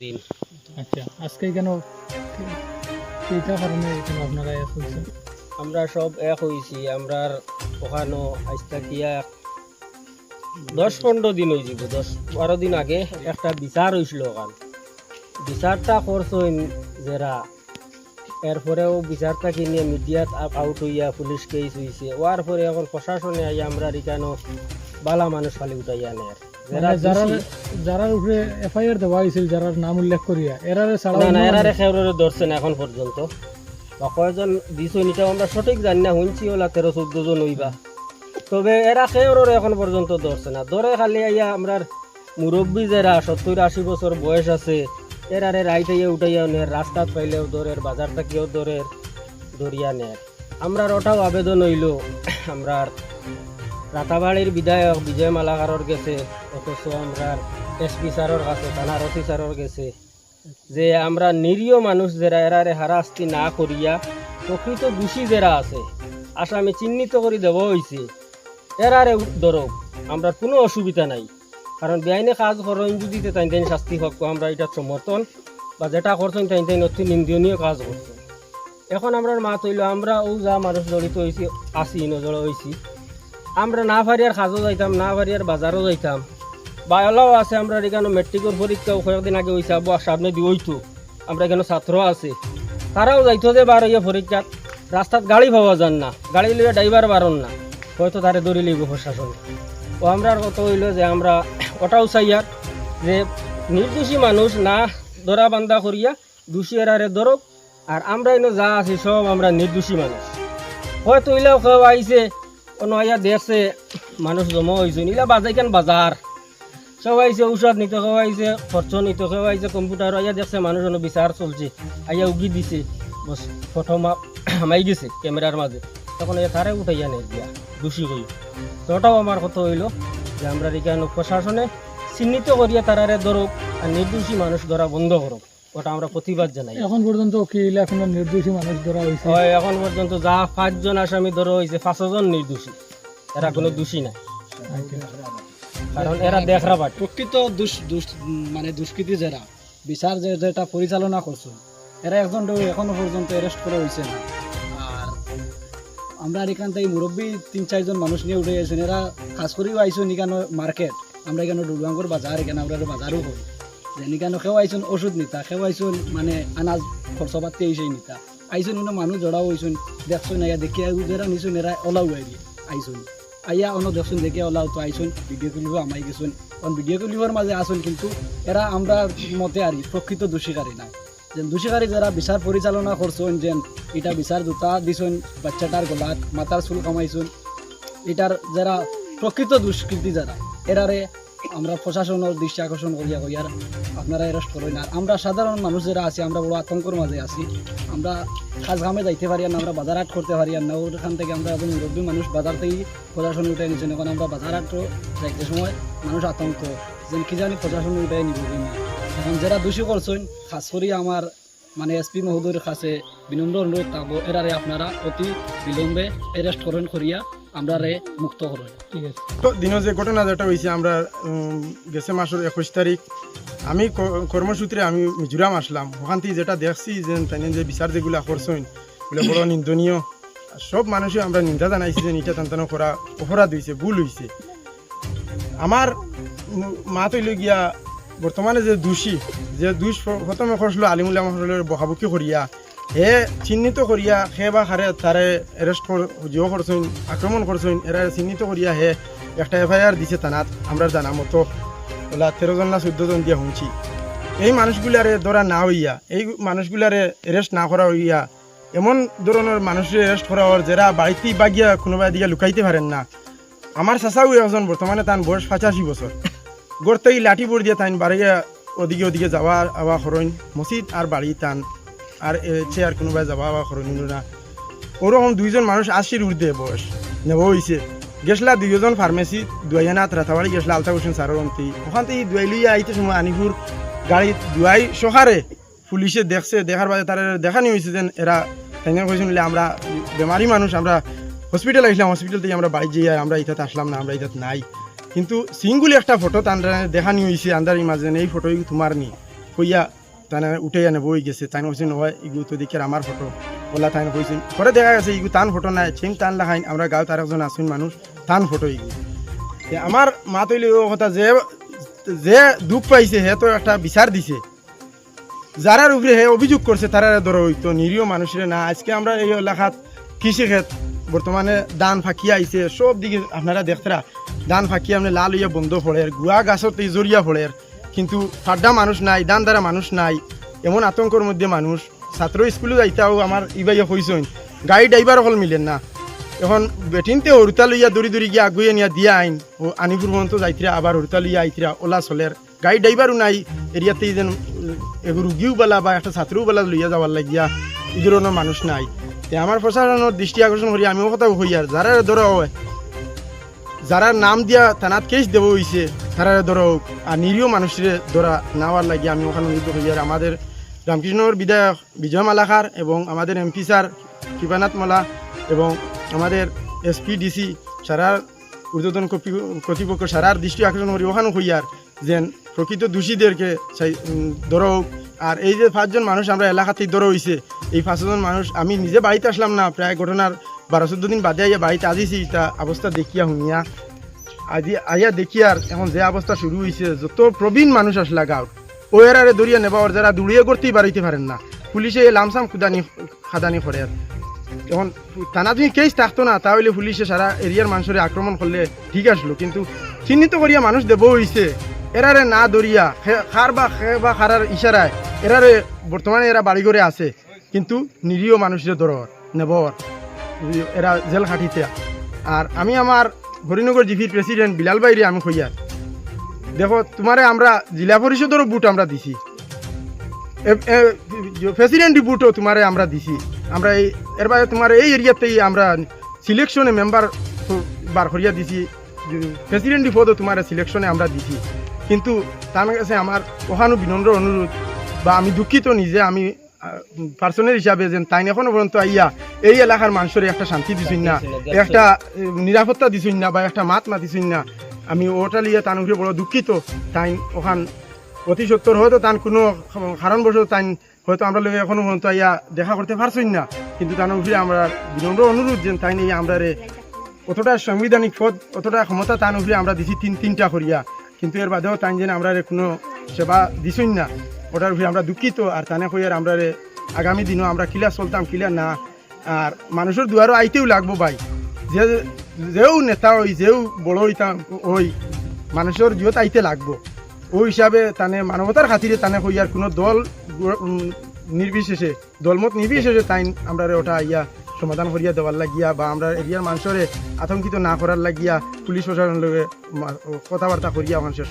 দিন। আচ্ছা আজকে কেন এইটা কারণে আপনারা হয়েছেন? আমরা সব এক হয়েছি আমরা ওখানে আজটা কিয়া দশ পনেরো দিন হয়ে যাব দশ বারো দিন আগে একটা বিচার হয়েছিল ওখান। বিচারটা করছেন যারা এরপরেও বিচারটা কিনে মিডিয়াত আউট হইয়া পুলিশ কেস হয়েছে ওয়ার পরে এখন প্রশাসনে আইয়া আমরা এখানে বালা মানুষ ফালি উঠাইয়া নেয়। যারা যারা উপরে এফআইআর দেওয়া হয়েছিল যারা নাম উল্লেখ করিয়া এরারে ছাড়া না না এরারে খেউরে ধরছে না এখন পর্যন্ত। কয়জন দিছেন এটাও আমরা সঠিক জানি না শুনছি ওলা তেরো চোদ্দ জন হইবা। তবে এরা খেউরের এখন পর্যন্ত ধরছে না। ধরে খালি আইয়া আমরা মুরব্বী যারা সত্তর আশি বছর বয়স আছে এরারে রাইটাইয়া উঠাইয়া নেয় রাস্তাত পাইলেও দরের বাজার থাকিও দরের ধরিয়া নেয় আমরা ওটাও আবেদন হইল আমরা রাতাবাড়ির বিধায়ক বিজয় মালাকারর গেছে, অথচ আমরা এসপি স্যারের কাছে থানার অফিসারর গেছে। যে আমরা নিরীহ মানুষ যারা এরারে হারাস্তি না করিয়া প্রকৃত দোষী যারা আছে। আসামি চিহ্নিত করে দেব হয়েছে এরারে ধরক আমরা কোনো অসুবিধা নাই। কারণ বেআইনে কাজ করেন যদি তাই তাই শাস্তি হোক আমরা এটা সমর্থন বা যেটা করছেন তাই তাই অতি নিন্দনীয় কাজ করছেন এখন আমরা মাত হইল, আমরা ও যা মানুষ জড়িত হয়েছি আসি নজর হয়েছি আমরা না ফারিয়ার কাজও যাইতাম না ফারিয়ার বাজারও যাইতাম। বায়লাও আছে, আমরা এখানে মেট্রিকের পরীক্ষাও কয়েকদিন আগে হয়েছে আবু সামনে দিয়ে হইতো। আমরা এখানে ছাত্র আছে। তারাও যাইতো যে বার হইয়া পরীক্ষাত। রাস্তাত গাড়ি পাওয়া যান না, গাড়ি লিয়ে ড্রাইভার বারণ না। হয়তো তারে ধরে লিব প্রশাসন। ও আমরা কত হইল যে আমরা ওটাও চাইয়ার যে নির্দোষী মানুষ না ধরা বান্ধা করিয়া দোষী এরারে ধরক, আর আমরা এনে যা আছি সব আমরা নির্দোষী মানুষ। হয়তো ইলাও কেউ আইছে কোনো আইয়া দেখছে মানুষ জমা হয়েছে ইলা বাজাইকান বাজার? সব আইছে ঔষধ নিতে আইছে খরচ নিতে আইছে কম্পিউটার আইয়া দেখছে মানুষ বিচার চলছে। আইয়া উগি দিছে, বস, ফটো মাই গেছে ক্যামেরার মাঝে। তখন এ তারে উঠাইয়া নেই দিয়া, দোষী তো ওটাও আমার কথা হইল যে আমরা এখানে প্রশাসনে চিহ্নিত করিয়া তারারে ধরুক আর নির্দোষী মানুষ ধরা বন্ধ করুক। ওটা আমরা প্রতিবাদ জানাই। এখন পর্যন্ত উকিল এখনও নির্দোষী মানুষ ধরা হয়েছে? হয় এখন পর্যন্ত যা পাঁচজন আসামি ধরো হয়েছে পাঁচজন নির্দোষী। এরা কোনো দোষী নাই কারণ এরা দেখরা পাট প্রকৃত মানে দুষ্কৃতি যারা বিচার যে যেটা পরিচালনা করছ এরা একজন এখনও পর্যন্ত অ্যারেস্ট করা হয়েছে না। আর আমরা আর এখান থেকে মুরব্বী তিন চারজন মানুষ নিয়ে উঠে গেছেন এরা কাজ করেও আইসুন এখানে মার্কেট? আমরা এখানে ডুবাঙ্গর বাজার এখানে আমরা বাজারও করি। যে এখানে কেউ আইসুন ওষুধ নিতা কেউ আইসুন মানে আনাজ খরচ পাতি আইসে নিতা। আইসুন এনে মানুষ জড়াও হইসুন দেখছুন আইয়া দেখি যারা নিছুন এরা ওলাও আইরি আইসুন আইয়া অন্য দেখছুন দেখে ওলাও তো আইসুন ভিডিও তুলিব আমাই গেছুন কারণ ভিডিও তুলিবার মাঝে আসুন কিন্তু এরা আমরা মতে আর প্রকৃত দোষীকারী না। যেন দোষীকারী যারা বিচার পরিচালনা করছেন যেন এটা বিচার জোতা দিছেন বাচ্চাটার গলাত মাথার চুল কামাইছুন এটার যারা প্রকৃত দুষ্কৃতি যারা এরারে আমরা প্রশাসনের দৃষ্টি আকর্ষণ করিয়া করিয়ার আপনারা অ্যারেস্ট করেন। আর আমরা সাধারণ মানুষ যারা আছি, আমরা বড় আতঙ্কর মাঝে আছি। আমরা কাজ যাইতে পারি না, আমরা বাজার হাট করতে পারি না। ওখান থেকে আমরা একজন মুরব্বী মানুষ বাজার থেকে প্রশাসন উঠে নিচ্ছেন এখন আমরা বাজার হাট যাইতে সময় মানুষ আতঙ্ক। যে কি জানি প্রশাসন উঠে নিব কিনা এখন যারা দোষী করছেন, খাস করি আমার মানে এসপি মহোদয়ের কাছে বিনম্র অনুরোধ থাকব। এরারে আপনারা অতি বিলম্বে অ্যারেস্ট করেন করিয়া আমরা মুক্ত করেন ঠিক আছে। তো দিনের যে ঘটনা যেটা হয়েছে আমরা গেছে মাসের একুশ তারিখ আমি কর্মসূত্রে আমি মিজোরাম আসলাম। ওখান থেকে যেটা দেখছি যে তাই যে বিচার যেগুলা করছেন বলে বড় নিন্দনীয়। সব মানুষই আমরা নিন্দা জানাইছি যে এটা তান্তানো করা অপরাধ হয়েছে ভুল হয়েছে আমার মা তৈল গিয়া বর্তমানে যে দোষী, যে দুষ প্রথমে করছিল আলিমুল্লাহ মহলের বকাবকি করিয়া হে চিহ্নিত করিয়া সে বা হারে তারে এরেস্ট জিও করছেন আক্রমণ করছেন এরা চিহ্নিত করিয়া হে একটা এফআইআর দিছে থানাত, আমরা জানা মতো ওলা তেরো জন না চোদ্দ জন দিয়া শুনছি এই মানুষগুলারে ধরা না হইয়া, এই মানুষগুলারে এরেস্ট না করা হইয়া, এমন ধরনের মানুষের এরেস্ট করা হওয়ার যারা বাড়িতে বাগিয়া কোনোবা দিকে লুকাইতে পারেন না। আমার চাচাও একজন বর্তমানে তার বয়স পঁচাশি বছর গড়তেই লাঠি বোর দিয়ে তাইন বাড়িয়া ওদিকে ওদিকে যাওয়া আওয়া খরণ মসজিদ আর বাড়ি টান আর এছে আর কোনোবাই যাওয়া আওয়া খরণ না। ওরকম দুইজন মানুষ আশির ঊর্ধ্বে বয়স। নেব হয়েছে গেছলা দুইজন ফার্মেসি দুয়াইনাথ রাতাবাড়ি গেছলা আলতা হোসেন সারর অন্তি। ওখান থেকে দুয়াই লইয়া আইতে সময় আনিপুর গাড়ি দুয়াই সহারে পুলিশে দেখছে। দেখার বাদে তারা দেখানি হয়েছে যেন এরা কইছেন বলে আমরা বেমারি মানুষ, আমরা হসপিটাল আসলাম হসপিটাল থেকে আমরা বাড়ি যাই, আমরা ইতাতে আসলাম না, আমরা ইতাত নাই। কিন্তু সিঙ্গুলি একটা ফটো তার দেখানি হয়েছে আন্দার মাঝে এই ফটো তোমার নি। কইয়া তানে উঠে আনে বই গেছে তাই কইছে, নহয় ইগু তো দেখি আমার ফটো। ওলা তাই কইছে। পরে দেখা গেছে ইগু তান ফটো নাই চিং টান লাখাইন আমরা গাঁও তার একজন আসুন মানুষ তান ফটো ইগু আমার মা তৈলি কথা যে যে দুঃখ পাইছে হে তো একটা বিচার দিছে। যারার উপরে হে অভিযোগ করছে তারা ধরো তো নিরীহ মানুষের না, আজকে আমরা এই এলাকাত কৃষি ক্ষেত বর্তমানে দান ফাঁকিয়া আইছে সব দিকে আপনারা দেখতরা, ধান ফাঁকিয়া আপনি লাল হইয়া বন্ধ ফলের গুয়া গাছত জরিয়া ফলের কিন্তু ফাড্ডা মানুষ নাই ধান দ্বারা মানুষ নাই, এমন আতঙ্কর মধ্যে মানুষ। ছাত্র স্কুলে যাইতাও আমার ইবাইয়া হইসইন গাড়ি ড্রাইভার হল মিলেন না। এখন বেটিনতে হরতা লইয়া দৌড়ি দৌড়ি গিয়ে আগুয়ে নিয়া দিয়া আইন, ও আনিপুর পর্যন্ত যাইতিরা আবার হরতা লইয়া আইতিরা ওলা চলের গাড়ি ড্রাইভারও নাই এরিয়াতে যেন রুগীও বেলা বা একটা ছাত্রও বেলা লইয়া যাওয়ার লাগিয়া এই ধরনের মানুষ নাই। আমার প্রশাসনের দৃষ্টি আকর্ষণ করি আমিও কথা হই আর যারা ধরো যারা নাম দিয়া থানাত কেস দেব হইছে তারা ধরো, আর নিরীহ মানুষের ধরা নেওয়ার লাগে আমি ওখানে অনুরোধ করি আর আমাদের রামকৃষ্ণর বিধায়ক বিজয় মালাকার এবং আমাদের এমপি স্যার কৃপানাথ মালা এবং আমাদের এসপি ডিসি সারার ঊর্ধ্বতন কর্তৃ- কর্তৃপক্ষ সারার দৃষ্টি আকর্ষণ করি ওখানে হইয়ার যেন প্রকৃত দোষীদেরকে ধরো আর এই যে পাঁচজন মানুষ আমরা এলাকাতেই ধরো হইছে, এই পাঁচজন মানুষ, আমি নিজে বাড়িতে আসলাম না, প্রায় ঘটনার বারো চোদ্দ দিন বাদে আইয়া বাড়িতে আজিছি তা অবস্থা দেখিয়া শুনিয়া আজি আইয়া দেখিয়ার এখন যে অবস্থা শুরু হয়েছে যত প্রবীণ মানুষ আসলা গাঁও ও এরারে দরিয়া নেবা ওর যারা দৌড়িয়ে করতেই বাড়িতে পারেন না পুলিশে লামসাম খুদানি, খাদানি করে আর এখন টানা তুমি কেস থাকতো না তাহলে পুলিশে সারা এরিয়ার মানুষের আক্রমণ করলে ঠিক আসলো কিন্তু চিহ্নিত করিয়া মানুষ দেব হইছে এরারে না দরিয়া খার বা খে বা খারার ইশারায় এরারে বর্তমানে এরা বাড়ি করে আছে, কিন্তু নিরীহ মানুষের ধর নেব এরা জেল খাটিতে আর আমি আমার হরিনগর জিপির প্রেসিডেন্ট বিলাল বাইরে আমি কইয়ার দেখো, তোমারে আমরা জেলা পরিষদেরও বুট আমরা দিছি। প্রেসিডেন্ট বুটও তোমারে আমরা দিছি। আমরা এই, এর বাইরে তোমার এই এরিয়াতেই আমরা সিলেকশনে মেম্বার বার করিয়া দিছি। প্রেসিডেন্ট পদও তোমার সিলেকশনে আমরা দিছি। কিন্তু তার কাছে আমার ওখানো বিনম্র অনুরোধ বা আমি দুঃখিত নিজে, আমি পার্সনের হিসাবে যে তাই এখনও পর্যন্ত আইয়া এই এলাকার মানুষের একটা শান্তি দিছুন না একটা নিরাপত্তা দিছুন না বা একটা মাত মাতিছুন না। আমি ওটা লিয়ে তান উপরে বড় দুঃখিত। তাই ওখান অতি সত্তর হয়তো তার কোনো কারণবশত তাই হয়তো আমরা লোক এখনও পর্যন্ত আইয়া দেখা করতে পারছই না। কিন্তু তার উপরে আমরা বিনম্র অনুরোধ যে তাই নিয়ে আমরা রে অতটা সাংবিধানিক পদ অতটা ক্ষমতা তার উপরে আমরা দিছি তিন তিনটা করিয়া। কিন্তু এর বাদেও তাই যেন আমরা রে কোনো সেবা দিছই না। ওটার উপরে আমরা দুঃখিত, আর তানে কইয়ার আমরা আগামী দিনও আমরা কিলা চলতাম কিলা না। আর মানুষের দুয়ারও আইতেও লাগবো ভাই। যে, যেও নেতা হই, যেও বড় হইতাম ওই মানুষের জিওত আইতে লাগবো। ওই হিসাবে তানে মানবতার খাতিরে তানে কইয়ার কোনো দল নির্বিশেষে, দলমত নির্বিশেষে তাই আমরা ওটা ইয়া সমাধান করিয়া দেওয়ার লাগিয়া বা আমরা এরিয়ার মানুষরে আতঙ্কিত না করার লাগিয়া পুলিশ প্রশাসনের লগে কথাবার্তা করিয়া শেষ